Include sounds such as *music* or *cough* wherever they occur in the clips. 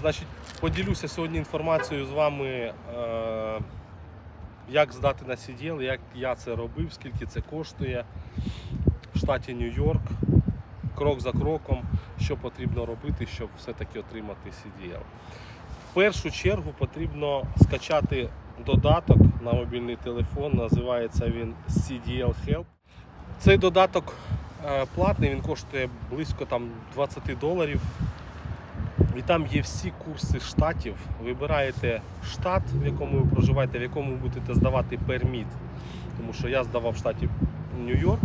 Значить, поділюся сьогодні інформацією з вами, е, як здати на CDL, як я це робив, скільки це коштує в штаті Нью-Йорк, крок за кроком, що потрібно робити, щоб все-таки отримати CDL. В першу чергу потрібно скачати додаток на мобільний телефон, називається він CDL Help. Цей додаток е, платний, він коштує близько там 20 доларів. І там є всі курси штатів. Вибираєте штат, в якому ви проживаєте, в якому ви будете здавати перміт. Тому що я здавав в штаті Нью-Йорк.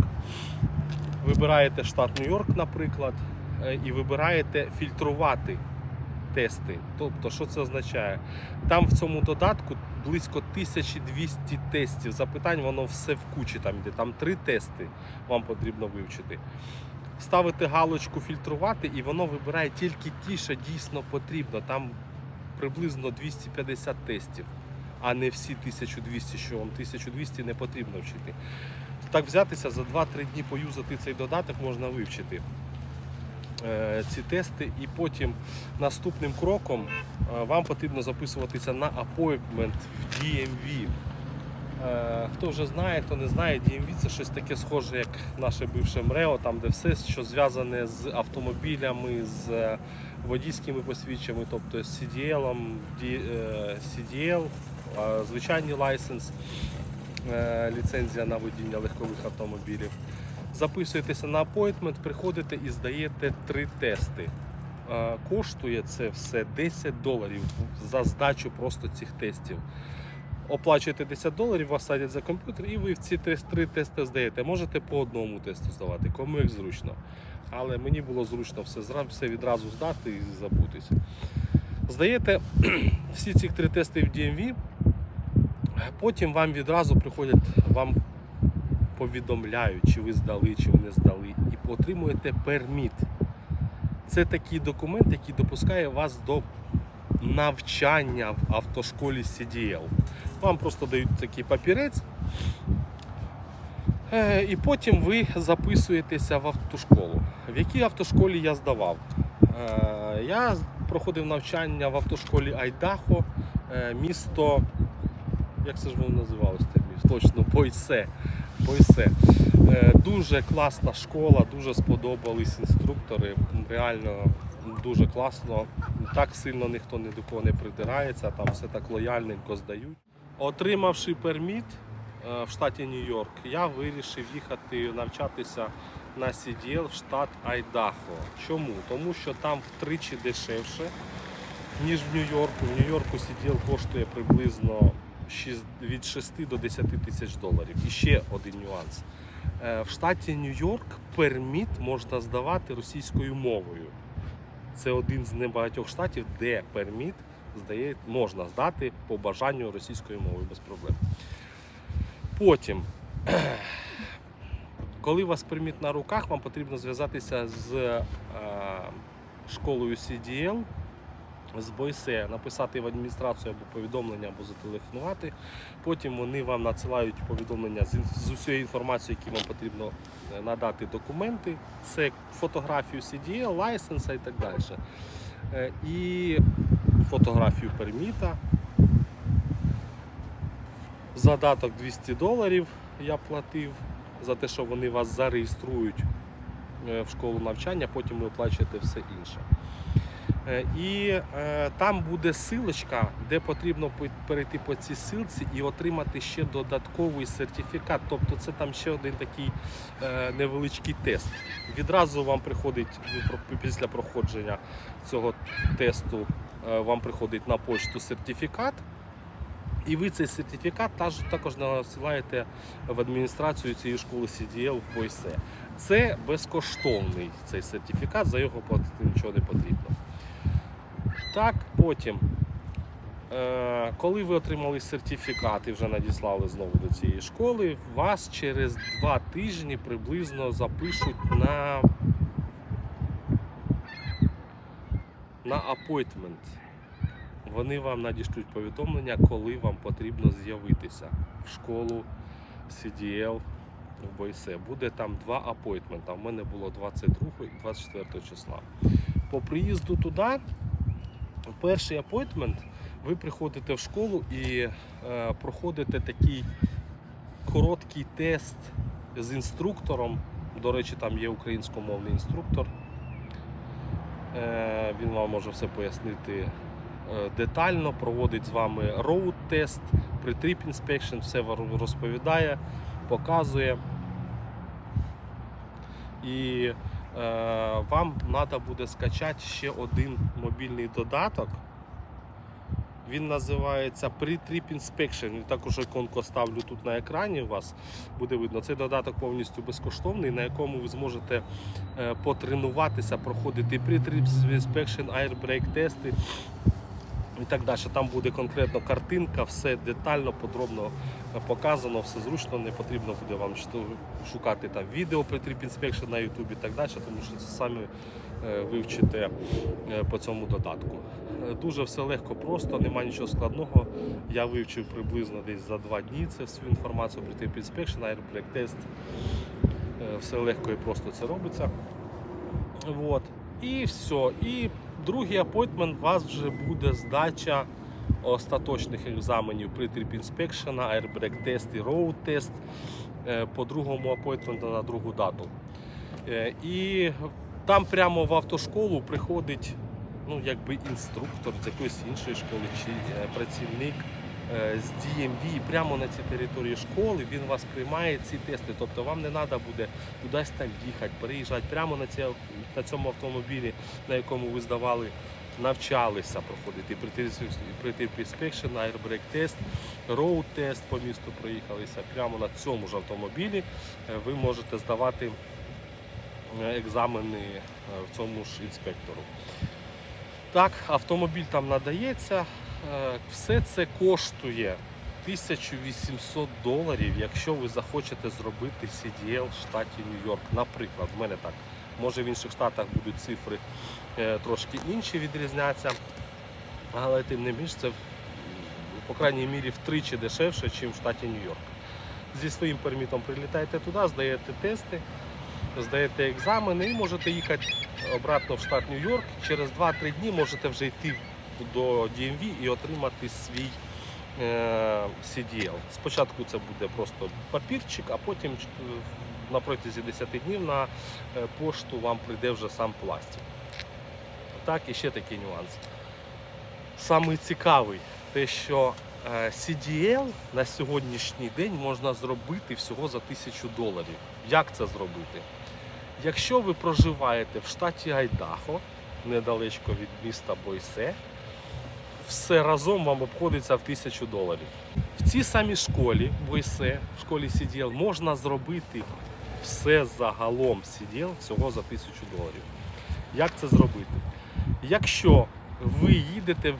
Вибираєте штат Нью-Йорк, наприклад, е, і вибираєте фільтрувати тести. Тобто, що це означає? Там в цьому додатку близько 1200 тестів. Запитань, воно все в кучі там йде. Там три тести вам потрібно вивчити. Ставите галочку фільтрувати, і воно вибирає тільки ті, що дійсно потрібно. Там приблизно 250 тестів, а не всі 1200, що вам 1200 не потрібно вчити. Так взятися за 2-3 дні поюзати цей додаток можна вивчити е, ці тести, і потім наступним кроком е, вам потрібно записуватися на appointment в DMV. Е, Хто вже знає, хто не знає, DMV це щось таке схоже, як наше бивше МРЕО, там де все, що зв'язане з автомобілями, з е, водійськими посвідчами, тобто з CDL, е, CDL, звичайний лайсенс, ліцензія на водіння легкових автомобілів. Записуєтеся на апойтмент, приходите і здаєте три тести. Коштує це все 10 доларів за здачу просто цих тестів. Оплачуєте 10 доларів, вас садять за комп'ютер, і ви в ці три, тести здаєте. Можете по одному тесту здавати, кому як зручно. Але мені було зручно все, все відразу здати і забутися. Здаєте *clears throat* всі ці три тести в DMV, потім вам відразу приходять, вам повідомляють, чи ви здали, чи ви не здали, і отримуєте перміт. Це такий документ, який допускає вас до навчання в автошколі CDL. Вам просто дають такий папірець, е, і потім ви записуєтеся в автошколу. В якій автошколі я здавав? Е, Я проходив навчання в автошколі Айдахо, е, місто. Як це ж воно називалось? Точно, Бойсе. Бойсе. Дуже класна школа, дуже сподобались інструктори. Реально дуже класно. Так сильно ніхто ні до кого не придирається, там все так лояльненько здають. Отримавши перміт е, в штаті Нью-Йорк, я вирішив їхати навчатися на CDL в штат Айдахо. Чому? Тому що там втричі дешевше, ніж в Нью-Йорку. В Нью-Йорку CDL коштує приблизно від 6 до 10 тисяч доларів. І ще один нюанс. Е, В штаті Нью-Йорк перміт можна здавати російською мовою. Це один з небагатьох штатів, де перміт здає, можна здати по бажанню російською мовою без проблем. Потім, *clears throat* коли вас перміт на руках, вам потрібно зв'язатися з е, школою CDL, з Бойсе, написати в адміністрацію або повідомлення, або зателефонувати. Потім вони вам надсилають повідомлення з, з усією інформацією, які вам потрібно е, надати документи. Це фотографію CDL, лайсенса і так далі. Е, І фотографію перміта. Задаток 200 доларів я платив за те, що вони вас зареєструють е, в школу навчання, потім ви оплачуєте все інше. Е, І е, там буде силочка, де потрібно перейти по цій силці і отримати ще додатковий сертифікат. Тобто це там ще один такий невеличкий тест. Відразу вам приходить після проходження цього тесту, вам приходить на почту сертифікат. І ви цей сертифікат також насилаєте в адміністрацію цієї школи CDL в Бойсе. Це безкоштовний цей сертифікат, за його платити нічого не потрібно. Так, потім, е, коли ви отримали сертифікат і вже надіслали знову до цієї школи, вас через два тижні приблизно запишуть на, на апойтмент. Вони вам надішлють повідомлення, коли вам потрібно з'явитися в школу CDL в Бойсе. Буде там два апойтмента. У мене було 22 і 24 числа. По приїзду туди Перший апойтмент ви приходите в школу і е, проходите такий короткий тест з інструктором. До речі, там є українськомовний інструктор. Е, він вам може все пояснити детально, проводить з вами road тест, pre-trip inspection, все розповідає, показує. І е, вам треба буде скачати ще один мобільний додаток. Він називається Pre-Trip Inspection. Також іконку ставлю тут на екрані. У вас буде видно. Цей додаток повністю безкоштовний, на якому ви зможете е, потренуватися, проходити Pre-Trip Inspection, Airbrake тести і так далі. Там буде конкретно картинка, все детально, подробно показано, все зручно, не потрібно буде вам шукати там відео Pre-Trip Inspection на YouTube і так далі, тому що це самі е, вивчите е, по цьому додатку. Е, Дуже все легко, просто, немає нічого складного. Я вивчив приблизно десь за два дні це всю інформацію про Trip Inspection, Airbrake Test. Все легко і просто це робиться. Вот. І все. І другий апойтмент у вас вже буде здача остаточних екзаменів при Trip Inspection, Airbrake Test і Test е, по другому апойтменту на другу дату. Е, І там прямо в автошколу приходить ну, якби інструктор з якоїсь іншої школи чи е, працівник з DMV прямо на цій території школи він вас приймає ці тести. Тобто вам не треба буде кудись там їхати, переїжджати прямо на, ці, на цьому автомобілі, на якому ви здавали, навчалися проходити прийти inspection, airbreak тест, road тест по місту проїхалися. Прямо на цьому ж автомобілі е, ви можете здавати е, екзамени е, в цьому ж інспектору. Так, автомобіль там надається. Е, Все це коштує 1800 доларів, якщо ви захочете зробити CDL в штаті Нью-Йорк. Наприклад, в мене так. Може в інших штатах будуть цифри е, трошки інші відрізняться. Але тим не менш це по крайній мірі втричі дешевше, ніж в штаті Нью-Йорк. Зі своїм пермітом прилітаєте туди, здаєте тести, здаєте екзамени і можете їхати обратно в штат Нью-Йорк. Через 2-3 дні можете вже йти до DMV і отримати свій е, CDL. Спочатку це буде просто папірчик, а потім на протязі 10 днів на е, пошту вам прийде вже сам пластик. Так, і ще такий нюанс. Самий цікавий, те, що е, CDL на сьогоднішній день можна зробити всього за 1000 доларів. Як це зробити? Якщо ви проживаєте в штаті Айдахо, недалечко від міста Бойсе, все разом вам обходиться в 1000 доларів. В цій самій школі Бойсе, в школі CDL, можна зробити все загалом CDL всього за 1000 доларів. Як це зробити? Якщо ви їдете в,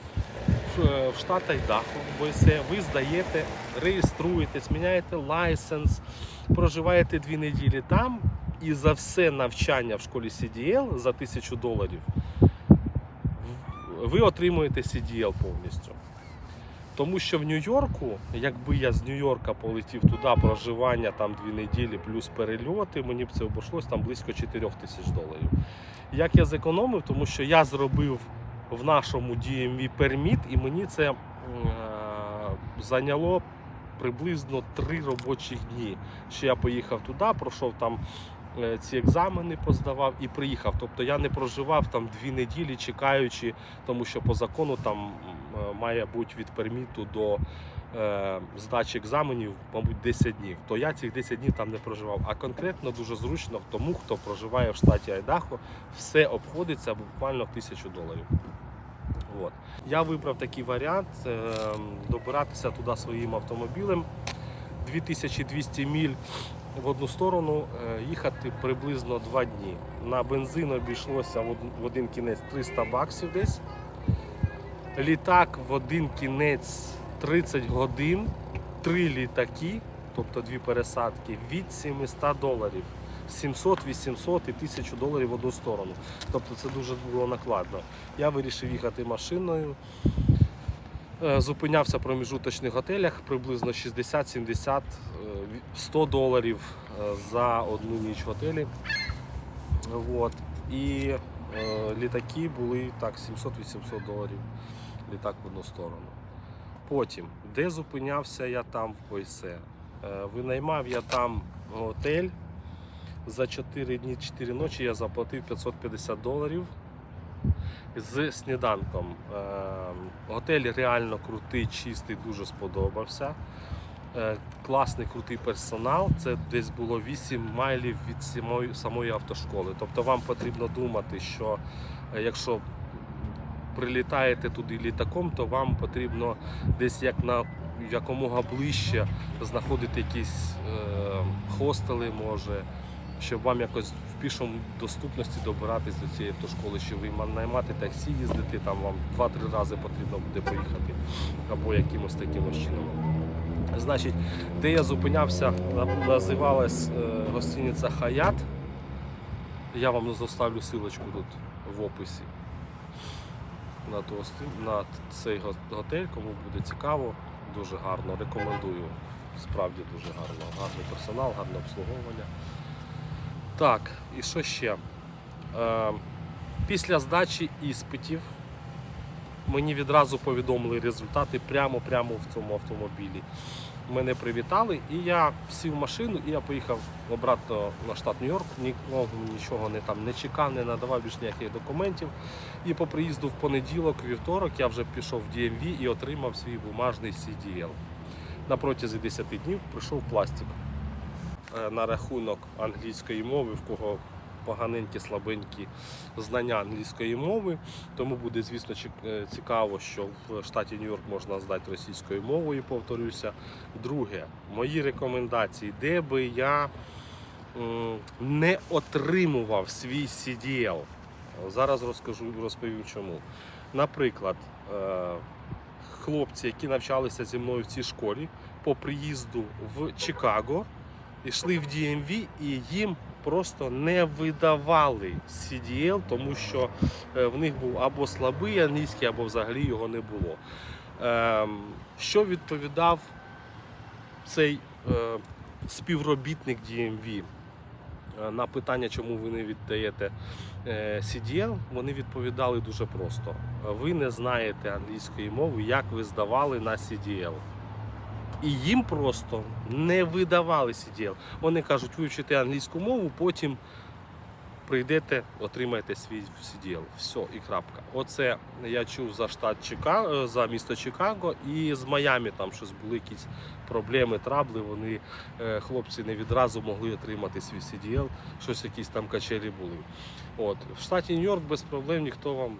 в штат Айдахо, Бойсе, ви здаєте, реєструєтесь, міняєте лайсенс, проживаєте дві неділі там, і за все навчання в школі CDL за 1000 доларів ви отримуєте CDL повністю. Тому що в Нью-Йорку, якби я з Нью-Йорка полетів туди, проживання там дві неділі, плюс перельоти, мені б це обійшлось там близько 4 тисяч доларів. Як я зекономив, тому що я зробив в нашому DMV перміт, і мені це е, зайняло приблизно 3 робочі дні. Ще я поїхав туди, пройшов там ці екзамени, поздавав і приїхав. Тобто я не проживав там дві неділі, чекаючи, тому що по закону там е, має бути від перміту до е, здачі екзаменів, мабуть, 10 днів. То я цих 10 днів там не проживав. А конкретно дуже зручно тому, хто проживає в штаті Айдахо, все обходиться буквально в тисячу доларів. От. Я вибрав такий варіант е, добиратися туди своїм автомобілем. 2200 міль в одну сторону, е, їхати приблизно 2 дні. На бензин обійшлося в один кінець 300 баксів десь. Літак в один кінець 30 годин, три літаки, тобто дві пересадки, від 700 доларів. 700, 800 і 1000 доларів в одну сторону. Тобто це дуже було накладно. Я вирішив їхати машиною. Е, Зупинявся в проміжуточних готелях приблизно 60-70, е, ві- 100 доларів е, за одну ніч в готелі. Вот. І е, літаки були так 700-800 доларів літак в одну сторону. Потім, де зупинявся я там в Бойсе? Е, Винаймав я там готель. За 4 дні 4 ночі я заплатив 550 доларів з сніданком. Е, Готель реально крутий, чистий, дуже сподобався. Е, Класний крутий персонал. Це десь було 8 майлів від самої, самої автошколи. Тобто вам потрібно думати, що е, якщо прилітаєте туди літаком, то вам потрібно десь як на якомога ближче знаходити якісь е, хостели, може, щоб вам якось пішому доступності добиратись до цієї автошколи, щоб ви наймати таксі, їздити, там вам 2-3 рази потрібно буде поїхати або якимось таким чином. Значить, де я зупинявся, на- називалась е, гостиниця Хаят. Я вам заставлю силочку тут в описі на, на цей готель, кому буде цікаво, дуже гарно. Рекомендую. Справді дуже гарно. Гарний персонал, гарне обслуговування. Так, і що ще? Е, після здачі іспитів мені відразу повідомили результати прямо-прямо в цьому автомобілі. Мене привітали, і я сів в машину і я поїхав обратно на штат Нью-Йорк. Нікого нічого не там не чекав, не надавав більш ніяких документів. І по приїзду в понеділок, вівторок, я вже пішов в DMV і отримав свій бумажний CDL. На протязі 10 днів прийшов пластик. Е, На рахунок англійської мови, в кого поганенькі, слабенькі знання англійської мови. Тому буде, звісно, е, цікаво, що в штаті Нью-Йорк можна здати російською мовою, повторюся. Друге, мої рекомендації, де би я не отримував свій CDL. Зараз розкажу, розповім чому. Наприклад, е, хлопці, які навчалися зі мною в цій школі, по приїзду в Чикаго йшли в DMV і їм просто не видавали CDL, тому що е, в них був або слабий англійський, або взагалі його не було. Ем, Що відповідав цей е, співробітник DMV е, на питання, чому ви не віддаєте CDL, вони відповідали дуже просто: ви не знаєте англійської мови, як ви здавали на CDL. І їм просто не видавали CDL. Вони кажуть, вивчите англійську мову, потім прийдете, отримаєте свій CDL. Все, і крапка. Оце я чув за штат Чикаго, за місто Чикаго і з Майамі там щось були якісь проблеми, трабли. Вони е, хлопці не відразу могли отримати свій CDL, щось якісь там качелі були. От в штаті Нью-Йорк без проблем ніхто вам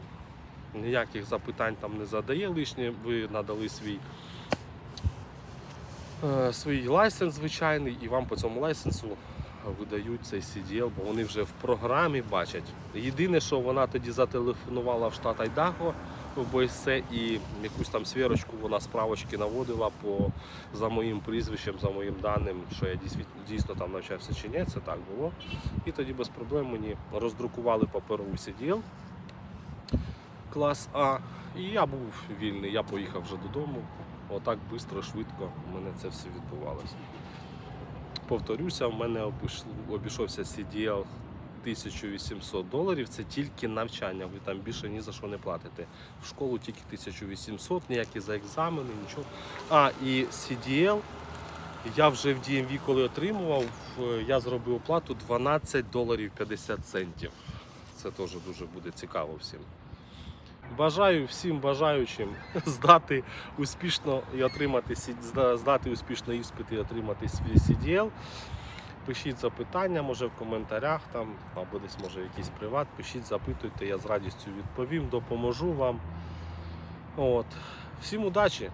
ніяких запитань там не задає лишнє. Ви надали свій е, свій лайсенс звичайний, і вам по цьому лайсенсу видають цей CDL, бо вони вже в програмі бачать. Єдине, що вона тоді зателефонувала в штат Айдаго в БСЦ і якусь там свірочку вона справочки наводила по, за моїм прізвищем, за моїм даним, що я дійсно, там навчався чи ні, це так було. І тоді без проблем мені роздрукували паперовий CDL клас А. І я був вільний, я поїхав вже додому. Отак швидко, швидко у мене це все відбувалося. Повторюся, в мене обійшовся CDL 1800 доларів. Це тільки навчання. Ви там більше ні за що не платите. В школу тільки 1800, ніякі за екзамени, нічого. А, і CDL я вже в DMV, коли отримував, я зробив оплату 12 доларів 50 центів. Це теж дуже буде цікаво всім. Бажаю всім бажаючим *laughs* здати успішно і отримати здати успішно іспит і отримати свій CDL. Пишіть запитання, може в коментарях там, або десь може якийсь приват. Пишіть, запитуйте, я з радістю відповім, допоможу вам. От. Всім удачі!